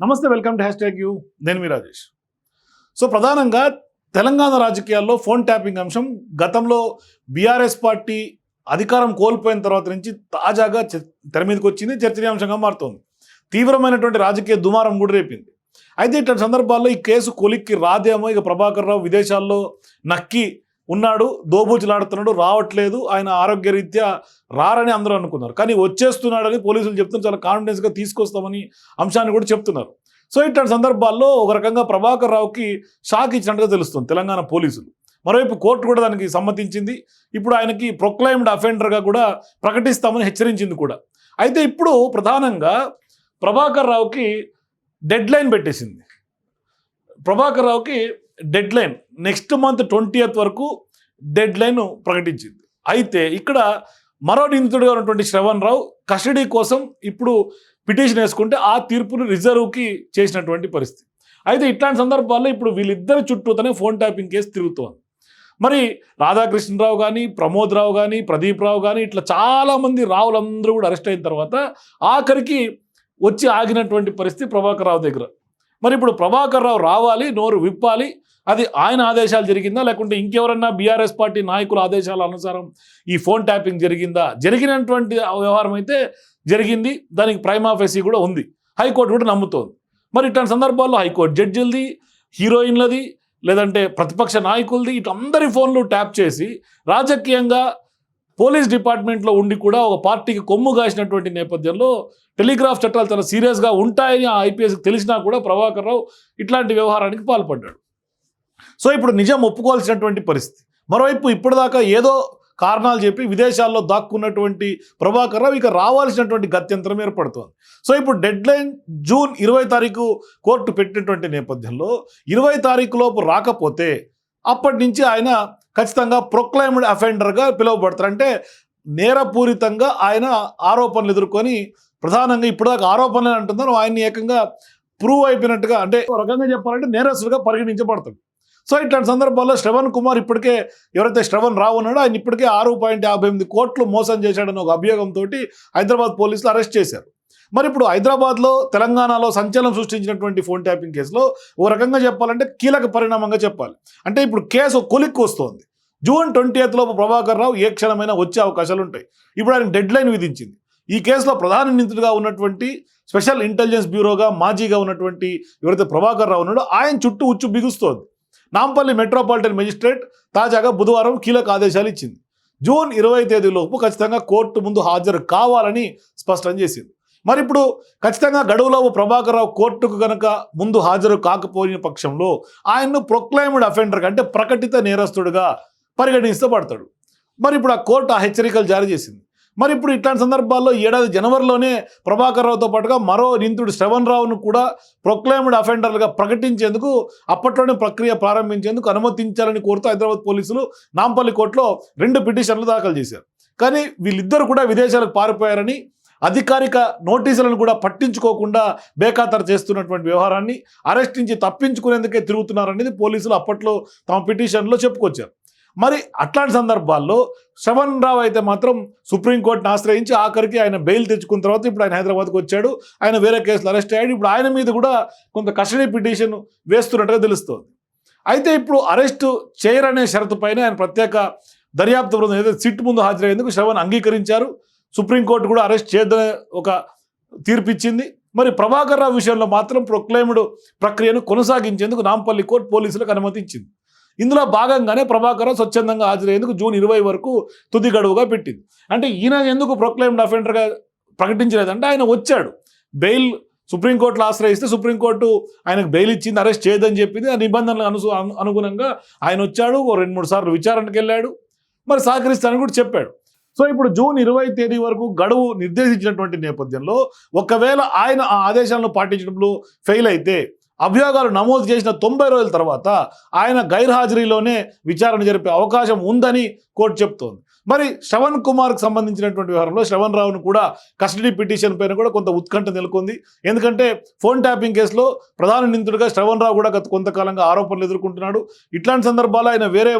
నమస్తే welcome to hashtag you. నేను మీ రాజేష్. సో ప్రధానంగా తెలంగాణ రాజకీయాల్లో ఫోన్ ట్యాపింగ్ అంశం గతంలో బీఆర్ఎస్ పార్టీ అధికారం కోల్పోయిన తర్వాత నుంచి తాజాగా తెర మీదకి వచ్చింది చర్చనీయాంశంగా మారుతోంది. తీవ్రమైనటువంటి రాజకీయ దుమారం కూడా రేపింది అయితే ఇట్లాంటి సందర్భాల్లో ఈ కేసు కొలిక్కి రాదేమో ఇక ప్రభాకర్ రావు విదేశాల్లో నక్కి ఉన్నాడు దోబూచులాడుతున్నాడు రావట్లేదు ఆయన ఆరోగ్యరీత్యా రారని అందరూ అనుకున్నారు. కానీ వచ్చేస్తున్నాడని పోలీసులు చెప్తున్నారు చాలా కాన్ఫిడెన్స్గా తీసుకొస్తామని అంశాన్ని కూడా చెప్తున్నారు. సో ఇట్లాంటి సందర్భాల్లో ఒక రకంగా ప్రభాకర్ రావుకి షాక్ ఇచ్చినట్టుగా తెలుస్తుంది తెలంగాణ పోలీసులు. మరోవైపు కోర్టు కూడా దానికి సమ్మతించింది. ఇప్పుడు ఆయనకి ప్రొక్లైమ్డ్ అఫెండర్గా కూడా ప్రకటిస్తామని హెచ్చరించింది కూడా. అయితే ఇప్పుడు ప్రధానంగా ప్రభాకర్ రావుకి డెడ్ లైన్ పెట్టేసింది. ప్రభాకర్ రావుకి deadline next month twenty వరకు డెడ్ లైన్ ప్రకటించింది. అయితే ఇక్కడ మరో నిందితుడిగా ఉన్నటువంటి శ్రవణ్ రావు కస్టడీ కోసం ఇప్పుడు పిటిషన్ వేసుకుంటే ఆ తీర్పును రిజర్వ్కి చేసినటువంటి పరిస్థితి. అయితే ఇట్లాంటి సందర్భాల్లో ఇప్పుడు వీళ్ళిద్దరి చుట్టూతోనే ఫోన్ ట్యాపింగ్ కేసు తిరుగుతోంది. మరి రాధాకృష్ణరావు కానీ ప్రమోద్ రావు కానీ ప్రదీప్ రావు కానీ ఇట్లా చాలామంది రావులందరూ కూడా అరెస్ట్ అయిన తర్వాత ఆఖరికి వచ్చి ఆగినటువంటి పరిస్థితి ప్రభాకర్ రావు దగ్గర. మరి ఇప్పుడు ప్రభాకర్ రావు రావాలి నోరు విప్పాలి అది ఆయన ఆదేశాలు జరిగిందా? లేకుంటే ఇంకెవరన్నా బీఆర్ఎస్ పార్టీ నాయకుల ఆదేశాల అనుసారం ఈ ఫోన్ ట్యాపింగ్ జరిగిందా? జరిగినటువంటి వ్యవహారం అయితే జరిగింది. దానికి ప్రైమ్ ఆఫీసీ కూడా ఉంది. హైకోర్టు కూడా నమ్ముతోంది. మరి ఇట్లాంటి సందర్భాల్లో హైకోర్టు జడ్జిలది హీరోయిన్లది లేదంటే ప్రతిపక్ష నాయకులది ఇటు అందరి ఫోన్లు ట్యాప్ చేసి రాజకీయంగా పోలీస్ డిపార్ట్మెంట్లో ఉండి కూడా ఒక పార్టీకి కొమ్ము కాసినటువంటి నేపథ్యంలో టెలిగ్రాఫ్ చట్టాలు చాలా సీరియస్గా ఉంటాయని ఆ ఐపీఎస్కి తెలిసినా కూడా ప్రభాకర్ రావు ఇట్లాంటి వ్యవహారానికి పాల్పడ్డాడు. సో ఇప్పుడు నిజం ఒప్పుకోవాల్సినటువంటి పరిస్థితి. మరోవైపు ఇప్పటిదాకా ఏదో కారణాలు చెప్పి విదేశాల్లో దాక్కున్నటువంటి ప్రభాకర్ రావు ఇక రావాల్సినటువంటి గత్యంతరం ఏర్పడుతోంది. సో ఇప్పుడు డెడ్ లైన్ జూన్ ఇరవై తారీఖు కోర్టు పెట్టినటువంటి నేపథ్యంలో ఇరవై తారీఖు లోపు రాకపోతే అప్పటి నుంచి ఆయన ఖచ్చితంగా ప్రొక్లైమ్డ్ అఫెండర్గా పిలువబడతారు. అంటే నేరపూరితంగా ఆయన ఆరోపణలు ఎదుర్కొని ప్రధానంగా ఇప్పటిదాకా ఆరోపణలు అంటున్నారు. ఆయన్ని ఏకంగా ప్రూవ్ అయిపోయినట్టుగా అంటే రకంగా చెప్పాలంటే నేరస్తులుగా పరిగణించబడతాడు. సో ఇట్లాంటి సందర్భాల్లో శ్రవణ్ కుమార్ ఇప్పటికే ఎవరైతే శ్రవణ్ రావు ఉన్నాడో ఆయన ఇప్పటికే ఆరు పాయింట్ యాభై ఎనిమిది కోట్లు మోసం చేశాడని ఒక అభియోగంతో హైదరాబాద్ పోలీసులు అరెస్ట్ చేశారు. మరి ఇప్పుడు హైదరాబాద్లో తెలంగాణలో సంచలనం సృష్టించినటువంటి ఫోన్ ట్యాపింగ్ కేసులో ఓ రకంగా చెప్పాలంటే కీలక పరిణామంగా చెప్పాలి. అంటే ఇప్పుడు కేసు కొలిక్కి వస్తోంది. జూన్ ట్వంటీ లోపు ప్రభాకర్ రావు ఏ క్షణమైనా వచ్చే అవకాశాలు ఉంటాయి. ఇప్పుడు ఆయన డెడ్ లైన్ విధించింది. ఈ కేసులో ప్రధాన నిందితుడిగా ఉన్నటువంటి స్పెషల్ ఇంటెలిజెన్స్ బ్యూరోగా మాజీగా ఉన్నటువంటి ఎవరైతే ప్రభాకర్ రావు ఉన్నాడో ఆయన చుట్టూ ఉచ్చు బిగుస్తోంది. నాంపల్లి మెట్రోపాలిటన్ మెజిస్ట్రేట్ తాజాగా బుధవారం కీలక ఆదేశాలు ఇచ్చింది. జూన్ ఇరవై తేదీలోపు ఖచ్చితంగా కోర్టు ముందు హాజరు కావాలని స్పష్టం చేసింది. మరి ఇప్పుడు ఖచ్చితంగా గడువులోపు ప్రభాకర్రావు కోర్టుకు గనక ముందు హాజరు కాకపోయిన పక్షంలో ఆయన్ను ప్రొక్లైమ్డ్ అఫెండర్ అంటే ప్రకటిత నేరస్తుడుగా పరిగణిస్తూ పడతాడు మరి ఇప్పుడు ఆ కోర్టు ఆ హెచ్చరికలు జారీ చేసింది. మరి ఇప్పుడు ఇట్లాంటి సందర్భాల్లో ఏడాది జనవరిలోనే ప్రభాకర్ రావుతో పాటుగా మరో నిందితుడు శ్రవణ్ రావును కూడా ప్రొక్లైమ్డ్ అఫెండర్గా ప్రకటించేందుకు అప్పట్లోనే ప్రక్రియ ప్రారంభించేందుకు అనుమతించాలని కోరుతూ హైదరాబాద్ పోలీసులు నాంపల్లి కోర్టులో రెండు పిటిషన్లు దాఖలు చేశారు. కానీ వీళ్ళిద్దరు కూడా విదేశాలకు పారిపోయారని అధికారిక నోటీసులను కూడా పట్టించుకోకుండా బేఖాతరు చేస్తున్నటువంటి వ్యవహారాన్ని అరెస్ట్ నుంచి తప్పించుకునేందుకే తిరుగుతున్నారనేది పోలీసులు అప్పట్లో తమ పిటిషన్లో చెప్పుకొచ్చారు. మరి అట్లాంటి సందర్భాల్లో శ్రవణ్ రావు అయితే మాత్రం సుప్రీంకోర్టును ఆశ్రయించి ఆఖరికి ఆయన బెయిల్ తెచ్చుకున్న తర్వాత ఇప్పుడు ఆయన హైదరాబాద్కి వచ్చాడు. ఆయన వేరే కేసులో అరెస్ట్ అయ్యాడు. ఇప్పుడు ఆయన మీద కూడా కొంత కస్టడీ పిటిషన్ వేస్తున్నట్టుగా తెలుస్తోంది. అయితే ఇప్పుడు అరెస్టు చేయరనే షరతు పైన ఆయన ప్రత్యేక దర్యాప్తు బృందం ఏదైతే సిట్ ముందు హాజరయ్యేందుకు శ్రవణ్ అంగీకరించారు. సుప్రీంకోర్టు కూడా అరెస్ట్ చేద్దనే ఒక తీర్పు ఇచ్చింది మరి ప్రభాకర్ రావు విషయంలో మాత్రం ప్రొక్లైమ్డ్ ప్రక్రియను కొనసాగించేందుకు నాంపల్లి కోర్టు పోలీసులకు అనుమతి ఇచ్చింది ఇందులో భాగంగానే ప్రభాకర్ స్వచ్ఛందంగా హాజరయ్యేందుకు జూన్ ఇరవై వరకు తుది గడువుగా పెట్టింది. అంటే ఈయన ఎందుకు ప్రొక్లైమ్డ్ అఫెండర్గా ప్రకటించలేదంటే ఆయన వచ్చాడు. బెయిల్ సుప్రీంకోర్టులో ఆశ్రయిస్తే సుప్రీంకోర్టు ఆయనకు బెయిల్ ఇచ్చింది అరెస్ట్ చేయదని చెప్పింది. ఆ నిబంధనలకు అను అనుగుణంగా ఆయన వచ్చాడు ఓ రెండు మూడు సార్లు విచారణకు వెళ్ళాడు మరి సహకరిస్తానని కూడా చెప్పాడు. సో ఇప్పుడు జూన్ ఇరవై తేదీ వరకు గడువు నిర్దేశించినటువంటి నేపథ్యంలో ఒకవేళ ఆయన ఆ ఆదేశాలను పాటించడంలో ఫెయిల్ అయితే అభియోగాలు నమోదు చేసిన తొంభై రోజుల తర్వాత ఆయన గైర్హాజరీలోనే విచారణ జరిపే అవకాశం ఉందని కోర్టు చెప్తోంది. మరి శ్రవణ్ కుమార్కి సంబంధించినటువంటి వ్యవహారంలో శ్రవణ్ రావును కూడా కస్టడీ పిటిషన్ పైన కూడా కొంత ఉత్కంఠ నెలకొంది. ఎందుకంటే ఫోన్ ట్యాపింగ్ కేసులో ప్రధాన నిందితుడిగా శ్రవణ్ రావు కూడా గత కొంతకాలంగా ఆరోపణలు ఎదుర్కొంటున్నాడు. ఇట్లాంటి సందర్భాల్లో ఆయన వేరే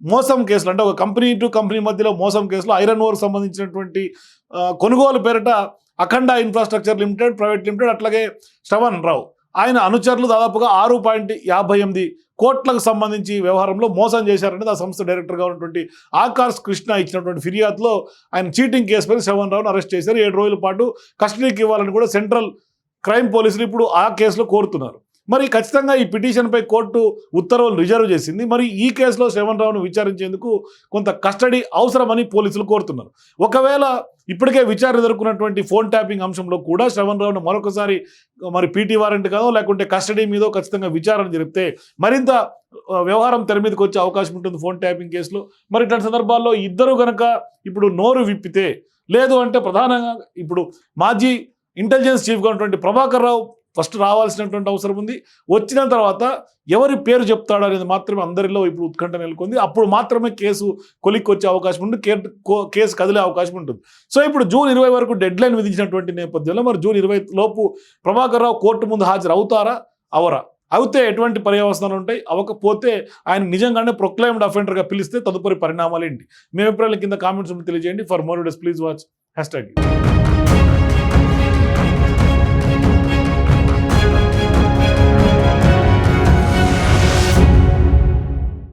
మోసం కేసులు అంటే ఒక కంపెనీ టు కంపెనీ మధ్యలో మోసం కేసులో ఐరన్ ఓర్ సంబంధించినటువంటి కొనుగోలు పేరిట Akhanda infrastructure limited private limited అట్లాగే శ్రవణ్ రావు. ఆయన అనుచరులు దాదాపుగా ఆరు పాయింట్ యాభై ఎనిమిది కోట్లకు సంబంధించి వ్యవహారంలో మోసం చేశారనేది ఆ సంస్థ డైరెక్టర్గా ఉన్నటువంటి ఆకాష్ కృష్ణ ఇచ్చినటువంటి ఫిర్యాదులో ఆయన చీటింగ్ కేసు పైన శవన్ రావును అరెస్ట్ చేశారు. ఏడు రోజుల పాటు కస్టడీకి ఇవ్వాలని కూడా సెంట్రల్ క్రైమ్ పోలీసులు ఇప్పుడు ఆ కేసులో కోరుతున్నారు. మరి ఖచ్చితంగా ఈ పిటిషన్పై కోర్టు ఉత్తర్వులు రిజర్వ్ చేసింది. మరి ఈ కేసులో శ్రవణ్ రావును విచారించేందుకు కొంత కస్టడీ అవసరమని పోలీసులు కోరుతున్నారు. ఒకవేళ ఇప్పటికే విచారణ ఎదుర్కొన్నటువంటి ఫోన్ ట్యాపింగ్ అంశంలో కూడా శ్రవణ్ రావును మరొకసారి మరి పీటీ వారెంట్ కాదో లేకుంటే కస్టడీ మీదో ఖచ్చితంగా విచారణ జరిపితే మరింత వ్యవహారం తెర మీదకి వచ్చే అవకాశం ఉంటుంది ఫోన్ ట్యాపింగ్ కేసులో. మరి ఇట్లాంటి సందర్భాల్లో ఇద్దరు కనుక ఇప్పుడు నోరు విప్పితే లేదు అంటే ప్రధానంగా ఇప్పుడు మాజీ ఇంటెలిజెన్స్ చీఫ్గా ఉన్నటువంటి ప్రభాకర్ రావు ఫస్ట్ రావాల్సినటువంటి అవసరం ఉంది. వచ్చిన తర్వాత ఎవరి పేరు చెప్తాడు అనేది మాత్రమే అందరిలో ఇప్పుడు ఉత్కంఠ నెలకొంది. అప్పుడు మాత్రమే కేసు కొలిక్కి వచ్చే అవకాశం ఉంటుంది. కే- కేసు కదిలే అవకాశం ఉంటుంది. సో ఇప్పుడు జూన్ ఇరవై వరకు డెడ్ లైన్ విధించినటువంటి నేపథ్యంలో మరి జూన్ ఇరవై లోపు ప్రభాకర్ రావు కోర్టు ముందు హాజరు అవుతారా అవరా? అయితే ఎటువంటి పర్యవసనాలు ఉంటాయి? అవ్వకపోతే ఆయన నిజంగానే ప్రొక్లైమ్డ్ అఫెండర్గా పిలిస్తే తదుపరి పరిణామాలు ఏంటి? మీ అభిప్రాయాల కింద కామెంట్స్ తెలియజేయండి. ఫర్ మోర్ డెస్ ప్లీజ్ వాచ్ హ్యాష్ ట్యాగ్